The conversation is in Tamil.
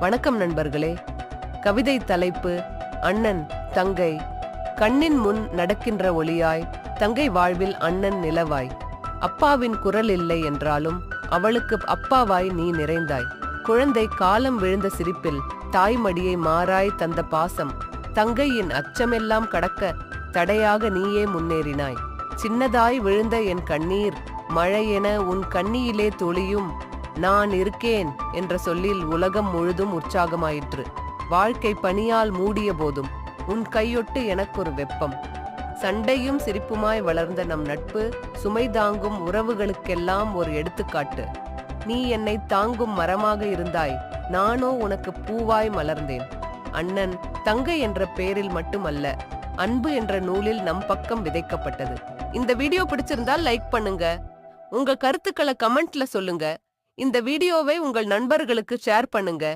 வணக்கம் நண்பர்களே. கவிதை தலைப்பு அண்ணன் தங்கை. கண்ணின் முன் நடக்கின்ற ஒளியாய் தங்கை வாழ்வில் அண்ணன் நிலவாய். அப்பாவின் குரல் இல்லை என்றாலும் அவளுக்கு அப்பாவாய் நீ நிறைந்தாய். குழந்தை காலம் விழுந்த சிரிப்பில் தாய்மடியை மாறாய் தந்த பாசம். தங்கையின் அச்சமெல்லாம் கடக்க தடையாக நீயே முன்னேறினாய். சின்னதாய் விழுந்த என் கண்ணீர் மழையென உன் கண்ணியிலே துளியும். நான் இருக்கேன் என்ற சொல்லில் உலகம் முழுதும் உற்சாகமாயிற்று. வாழ்க்கை பனியால் மூடிய போதும் உன் கையொட்டு எனக்கொரு வெப்பம். சண்டையும் சிரிப்புமாய் வளர்ந்த நம் நட்பு சுமை தாங்கும் உறவுகளுக்கெல்லாம் ஒரு எடுத்துக்காட்டு. நீ என்னை தாங்கும் மரமாக இருந்தாய் நானோ உனக்கு பூவாய் மலர்ந்தேன். அண்ணன் தங்கை என்ற பெயரில் மட்டுமல்ல அன்பு என்ற நூலில் நம் பக்கம் விதைக்கப்பட்டது. இந்த வீடியோ பிடிச்சிருந்தால் லைக் பண்ணுங்க. உங்க கருத்துக்களை கமெண்ட்ல சொல்லுங்க. இந்த வீடியோவை உங்கள் நண்பர்களுக்கு ஷேர் பண்ணுங்க.